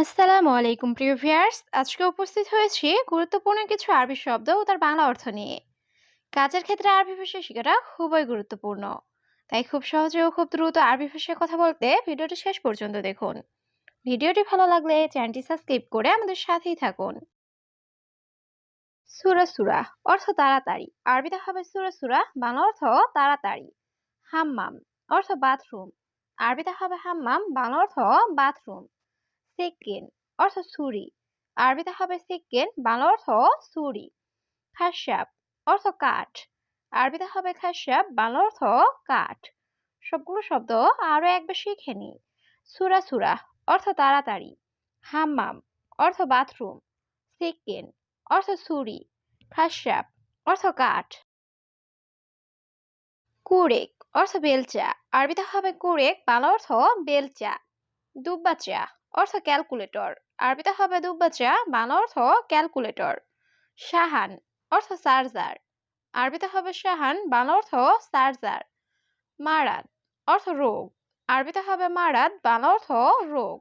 আসসালামু আলাইকুম, প্রিয় ভিয়ার্স আজকে উপস্থিত হয়েছি গুরুত্বপূর্ণ কিছু আরবি শব্দ ও তার বাংলা অর্থ নিয়ে। কাজের ক্ষেত্রে আরবি ভাষা শেখাটা খুবই গুরুত্বপূর্ণ। তাই খুব সহজে ও খুব দ্রুত আরবি ভাষায় কথা বলতে ভিডিওটি শেষ পর্যন্ত দেখুন। ভিডিওটি ভালো লাগলে চ্যানেলটি সাবস্ক্রাইব করে আমাদের সাথেই থাকুন। সুরা সুরা, অর্থ তাড়াতাড়ি। আরবিতে হবে সুরা সুরা, বাংলা অর্থ তাড়াতাড়ি। হাম্মাম, অর্থ বাথরুম। আরবিতে হবে হাম্মাম, বাংলা অর্থ বাথরুম। সিক্কিন অর্থ ছুরি। আরবিতে হবে সিক্কিন বাংলা অর্থ ছুরি। খাসাব অর্থ কাঠ। আরবিতে হবে খাসাব বাংলা অর্থ কাঠ। সবগুলো শব্দ আরও একবার শিখে নি সুরা সুরা অর্থ তাড়াতাড়ি। হাম্মাম অর্থ বাথরুম। সিক্কিন অর্থ ছুরি। খাসাব অর্থ কাঠ। কুরেক অর্থ বেলচা। আরবিতে হবে কুরেক, বাংলা অর্থ বেলচা। দুব্বাচা অর্থ ক্যালকুলেটর আরবিতে হবে দুব্বাচা বাংলা অর্থ ক্যালকুলেটর শাহান অর্থ চার্জার আরবিতে হবে শাহান বাংলা অর্থ চার্জার মারাদ, অর্থ রোগ আরবিতে হবে মারাদ, বাংলা অর্থ রোগ,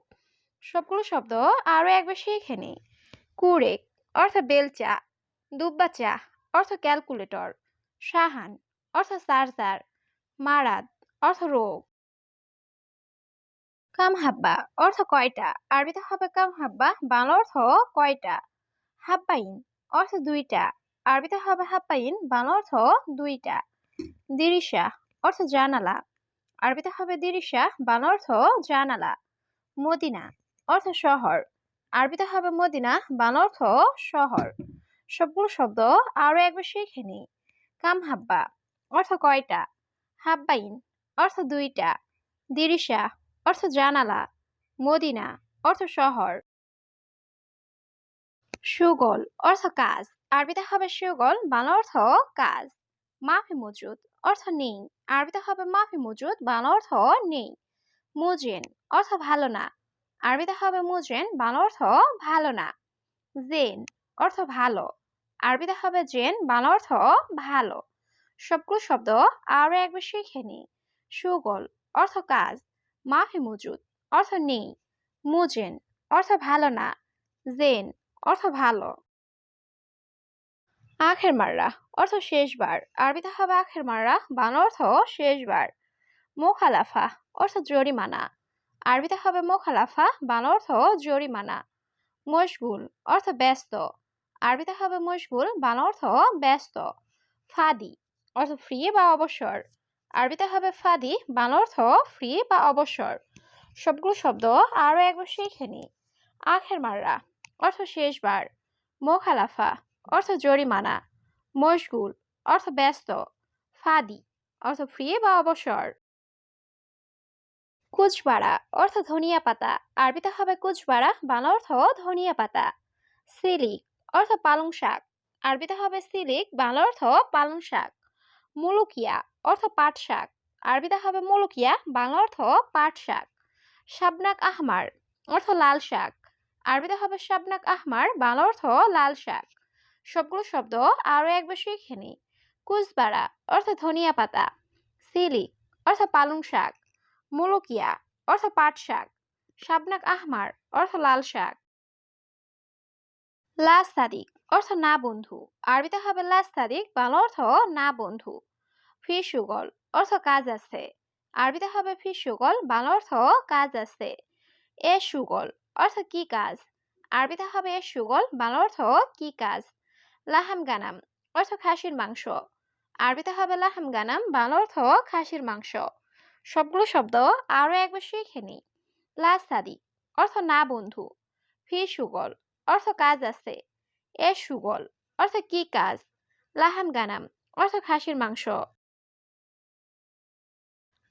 সবগুলো শব্দ আরও একবার শিখে নিই। কুরেক, অর্থ বেলচা দুব্বাচা অর্থ ক্যালকুলেটর শাহান অর্থ চার্জার মারাদ, অর্থ রোগ কাম হাব্বা, অর্থ কয়টা? আরবিতে হবে কাম হাব্বা, বাংলা অর্থ কয়টা? হাব্বাইন, অর্থ দুইটা। আরবিতে হবে হাব্বাইন, বাংলা অর্থ দুইটা। দিরিশা, অর্থ জানালা। আরবিতে হবে দিরিশা, বাংলা অর্থ জানালা। মদিনা, অর্থ শহর। আরবিতে হবে মদিনা, বাংলা অর্থ শহর। সবগুলো শব্দ আরও একবার শিখে নিই। কাম হাব্বা, অর্থ কয়টা? হাব্বাইন, অর্থ দুইটা। দিরিশা অর্থ জানালা, মদিনা, অর্থ শহর। সুগল, অর্থ কাজ। আরবিতে হবে সুগল, বাংলা অর্থ কাজ। মাফি মজুদ, অর্থ নেই। আরবিতে হবে মাফি মজুদ, বাংলা অর্থ নেই। মুজেন, অর্থ ভালো না। আরবিতে হবে মুজেন, বাংলা অর্থ ভালো না। জেন, অর্থ ভালো। আরবিতে হবে জেন, বাংলা অর্থ ভালো। সবগুলো শব্দ আরও একবার শিখে নি। সুগল, অর্থ কাজ। মাফি মজুদ, অর্থ নেই। মুজেন, অর্থ ভালো না। জেন, অর্থ ভালো। আখের মাররা, অর্থ শেষবার। আরবিতে হবে আখের মাররা, বাংলা অর্থ শেষবার। মোখালাফা, অর্থ জরিমানা। আরবিতে হবে মোখালাফা, বাংলা অর্থ জরিমানা। মশগুল, অর্থ ব্যস্ত। আরবিতে হবে মশগুল, বাংলা অর্থ ব্যস্ত। ফাদি, অর্থ ফ্রি বা অবসর। আরবিতে হবে ফাদি, বাংলা অর্থ ফ্রি বা অবসর। সবগুলো শব্দ আরও একবার শিখে নি আখের মাররা, অর্থ শেষবার। মোখালাফা, অর্থ জরিমানা। মশগুল, অর্থ ব্যস্ত। ফাদি, অর্থ ফ্রি বা অবসর। কুচবাড়া, অর্থ ধনিয়া পাতা। আরবিতে হবে কুচবাড়া, বাংলা অর্থ ধনিয়া পাতা। সিলিক, অর্থ পালং শাক। আরবিতে হবে সিলিক, বাংলা অর্থ পালং শাক। মুলুকিয়া অর্থ পাট শাক। আরবিতে হবে মুলুকিয়া, বাংলা অর্থ পাট শাক। শাবনাক আহমার অর্থ লাল শাক। আরবিতে হবে শাবনাক আহমার, বাংলা অর্থ লাল শাক। সবগুলো শব্দ আরও একবার শিখে নি কুচবাড়া অর্থ ধনিয়া পাতা। সিলিক অর্থ পালং শাক। মুলুকিয়া অর্থ পাট শাক। শাবনাক আহমার অর্থ লাল শাক। লাস সাদিক অর্থ না বন্ধু। আরবিতে হবে লাস সাদিক বাংলা অর্থ না বন্ধু। ফিসুগল অর্থ কাজ আছে। আরবিতে হবে ফিসুগল বাংলা অর্থ কাজ আছে। এ সুগল অর্থ কি কাজ? আরবিতে হবে এ সুগল বাংলা অর্থ কি কাজ? লাহাম গানাম, অর্থ খাসির মাংস। আরবিতে হবে লাহাম গানাম, বাংলা অর্থ খাসির মাংস। সবগুলো শব্দ আরও একবার শিখে নি লাস সাদিক, অর্থ না বন্ধু। ফি সুগল অর্থ কাজ আছে। এ সুগল অর্থ কি কাজ? লাহাম গানাম, অর্থ খাসির মাংস।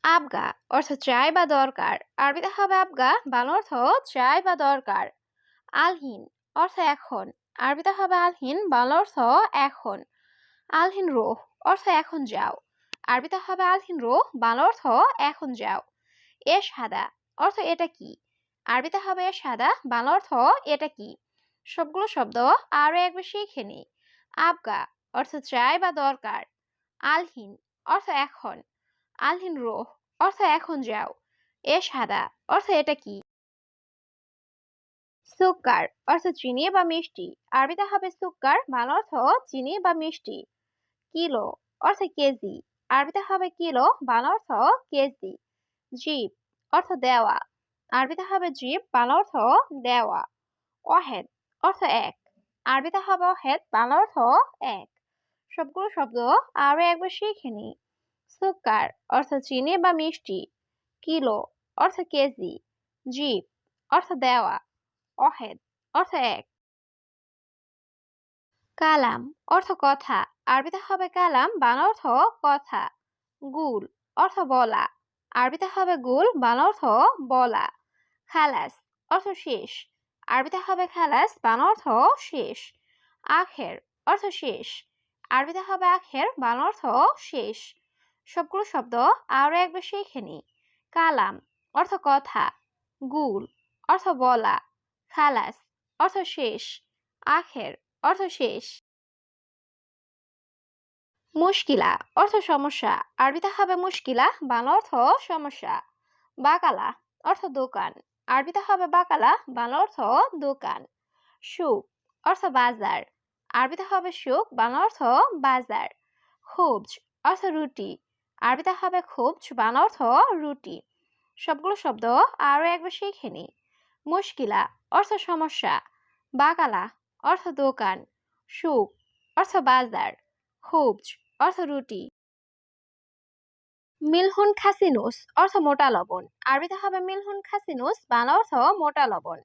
আবগা অর্থ চাই বা দরকার। আরবিতে হবে আবগা, বাংলা অর্থ চাই বা দরকার। আলহিন, অর্থ এখন। আরবিতে হবে আলহিন, বাংলা অর্থ এখন। আলহিন রোহ, অর্থ এখন যাও। আরবিতে হবে আলহিন রোহ, বাংলা অর্থ এখন যাও। এ সাদা, অর্থ এটা কি? আরবিতে হবে এ সাদা, বাংলা অর্থ এটা কি? সবগুলো শব্দ আরও একবার শিখে নি আবগা, অর্থ চাই বা দরকার। আলহিন, অর্থ এখন। আলহিন রোহ, অর্থ এখন যাও। এ সাদা, অর্থ এটা কি? সুকার অর্থ চিনি বা মিষ্টি। আরবিতে হবে সুকার বাংলা অর্থ চিনি বা মিষ্টি। কিলো, অর্থ কেজি। আরবিতে হবে কিলো, বাংলা অর্থ কেজি। জিপ অর্থ দেওয়া। আরবিতে হবে জিপ বাংলা অর্থ দেওয়া। অহেদ, অর্থ এক। আরবিতে হবে অহেদ, বাংলা অর্থ এক। সবগুলো শব্দ আরও একবার শিখে নি সুকার, অর্থ চিনি বা মিষ্টি, কিলো, অর্থ কেজি, জিপ, অর্থ দেওয়া, অহেদ, অর্থ এক। কালাম, অর্থ কথা, আরবিতে হবে কালাম, বাংলা অর্থ কথা, গুল, অর্থ বলা, আরবিতে হবে গুল, বাংলা অর্থ বলা, খালাস, অর্থ শেষ, আরবিতে হবে খালাস, বাংলা অর্থ শেষ, আখের, অর্থ শেষ, আরবিতে হবে আখের, বাংলা অর্থ শেষ। সবগুলো শব্দ আরও একবার শিখে নি কালাম অর্থ কথা, গুল অর্থ বলা, খালাস অর্থ শেষ, আখের অর্থ শেষ। মুশকিলা অর্থ সমস্যা, আরবিতে হবে মুশকিলা, বাংলা অর্থ সমস্যা। বাকালা অর্থ দোকান, আরবিতে হবে বাকালা, বাংলা অর্থ দোকান। সুখ অর্থ বাজার, আরবিতে হবে সুখ বাংলা অর্থ বাজার। খুবজ অর্থ রুটি আরবিতে হবে খুবজ বাংলা অর্থ রুটি। সবগুলো শব্দ আরও একবার শিখে নি। মুশকিলা অর্থ সমস্যা। বাকালা অর্থ দোকান। সুখ অর্থ বাজার। খুবজ অর্থ রুটি। মিলহুন খাসিনুস অর্থ মোটা লবণ। আরবিতে হবে মিলহুন খাসিনুস বাংলা অর্থ মোটা লবণ।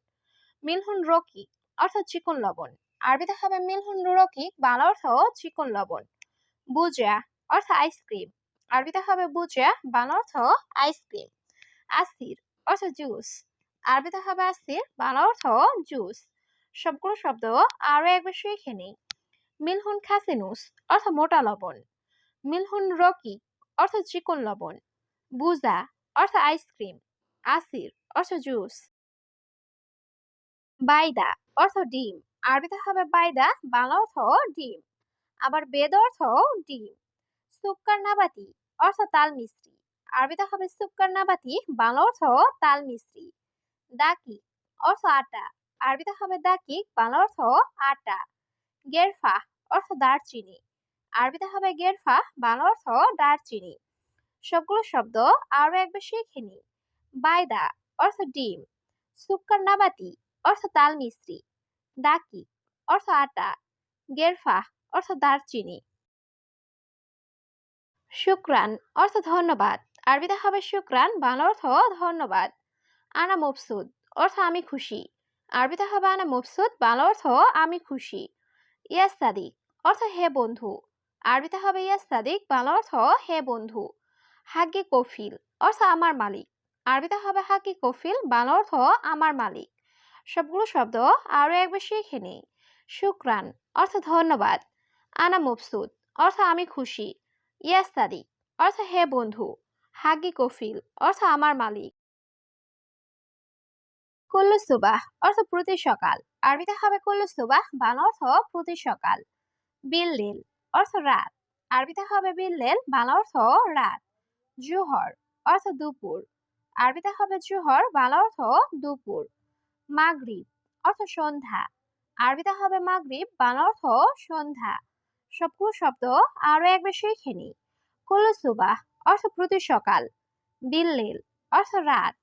মিলহুন রকি অর্থ চিকন লবণ। আরবিতে হবে মিলহুন রকি বাংলা অর্থ চিকন লবণ। বুজা অর্থ আইসক্রিম আরবিতে হবে বুজা বাংলা অর্থ আইসক্রিম আসির অর্থ জুস আরবিতে হবে আসির বাংলা অর্থ জুস সবগুলো শব্দ আরও একবার শিখে নেই। মিলহুন খাসিনুস, অর্থ মোটা লবণ, মিলহুন রকি, অর্থ চিকন লবণ, বুজা, অর্থ আইসক্রিম আসির অর্থ জুস বাইদা, অর্থ ডিম, আরবিতে হবে বাইদা বাংলা অর্থ ডিম, আবার বেদ অর্থ ডিম। সুক্কার নাবাতি অর্থ তাল মিস্ত্রি আরবিতে হবে সুক্কার নাবাতি বাংলা অর্থ তাল মিস্ত্রি দাকি, অর্থ আটা। আরবিতে হবে দাকিক বাংলা অর্থ আটা। গেরফা, অর্থ দারচিনি। আরবিতে হবে গেরফা, বাংলা অর্থ দারচিনি। সবগুলো শব্দ আরও একবার শিখে নি বাইদা, অর্থ ডিম। সুক্কার নাবাতি অর্থ তাল মিস্ত্রি দাকি, অর্থ আটা। গেরফা, অর্থ দারচিনি। শুক্রান অর্থ ধন্যবাদ। আরবিতে হবে শুক্রান, বাংলা অর্থ ধন্যবাদ। আনা মফসুদ অর্থ আমি খুশি। আরবিতে হবে আনা মফসুদ, বাংলা অর্থ আমি খুশি। ইয়াস সাদিক অর্থ হে বন্ধু। আরবিতে হবে ইয়াস সাদিক, বাংলা অর্থ হে বন্ধু। হাগি কফিল অর্থ আমার মালিক। আরবিতে হবে হাগি কফিল, বাংলা অর্থ আমার মালিক। সবগুলো শব্দ আরও একবার শিখে নেই। শুক্রান অর্থ ধন্যবাদ। আনা মফসুদ অর্থ আমি খুশি। ইয়াস সাদিক অর্থ, হে বন্ধু। হাগি কফিল। অর্থ, আমার মালিক। কুল্লু সুবাহ। অর্থ, প্রতি সকাল। আরবিতে হবে কুল্লু সুবাহ। বাংলা অর্থ, প্রতি সকাল। বিল্লিল। অর্থ, রাত। আরবিতে হবে বিল্লেল। বান অর্থ, রাত। জুহর। অর্থ, দুপুর। আরবিতে হবে জুহর। বান অর্থ, দুপুর। মাগরিব। অর্থ, সন্ধ্যা। আরবিতে হবে মাগরিব। বান অর্থ, সন্ধ্যা। সবগুলো শব্দ আরও একবার শিখে নি কুল্লু সুবাহ অর্থ প্রতি সকাল। বিল্লিল, অর্থ রাত।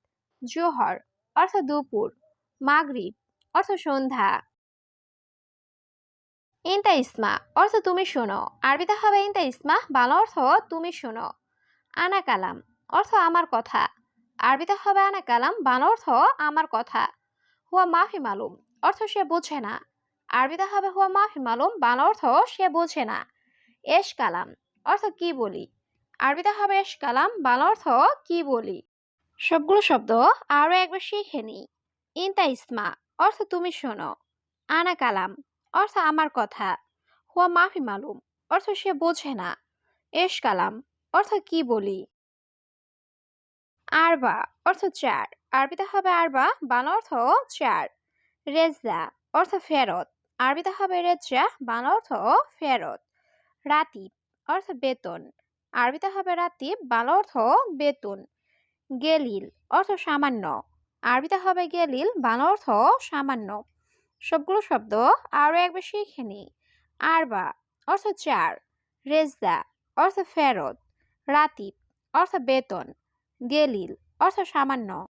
জোহর, অর্থ দুপুর। মাগরিব, অর্থ সন্ধ্যা। ইন্তা ইসমা, অর্থ তুমি শোনো। আরবিতে হবে ইন্তা ইসমা, বাংলা অর্থ তুমি শোনো। আনা কালাম, অর্থ আমার কথা। আরবিতে হবে আনা কালাম, বাংলা অর্থ আমার কথা। হুয়া মাফি মালুম, অর্থ সে বোঝে না। আরবিতে হবে হুয়া মাফি মালুম, বাংলা অর্থ সে বোঝে না। এশ কালাম অর্থ কি বলি? আরবিতে হবে কালাম, বাংলা অর্থ কি বলি? সবগুলো শব্দ আরও একবার শিখে নি। ইন্তা ইসমা, অর্থ তুমি শোনো। আনা কালাম, অর্থ আমার কথা। হুয়া মাফি মালুম, অর্থ সে বোঝে না। এশ কালাম, অর্থ কি বলি? আরবা, অর্থ চার। আরবিতে হবে আরবা, বাংলা অর্থ চার। রেজা অর্থ ফেরত। আরবিতে হবে রেজা বাংলা অর্থ ফেরত। রাতিব অর্থ বেতন। আরবিতে হবে রাতিব বাংলা অর্থ বেতন। গেলিল অর্থ সামান্য। আরবিতে হবে গেলিল, বাংলা অর্থ সামান্য। সবগুলো শব্দ আরও একবার শিখে নিই। আরবা অর্থ চার। রেজদা অর্থ ফেরত। রাতিব অর্থ বেতন। গেলিল অর্থ সামান্য।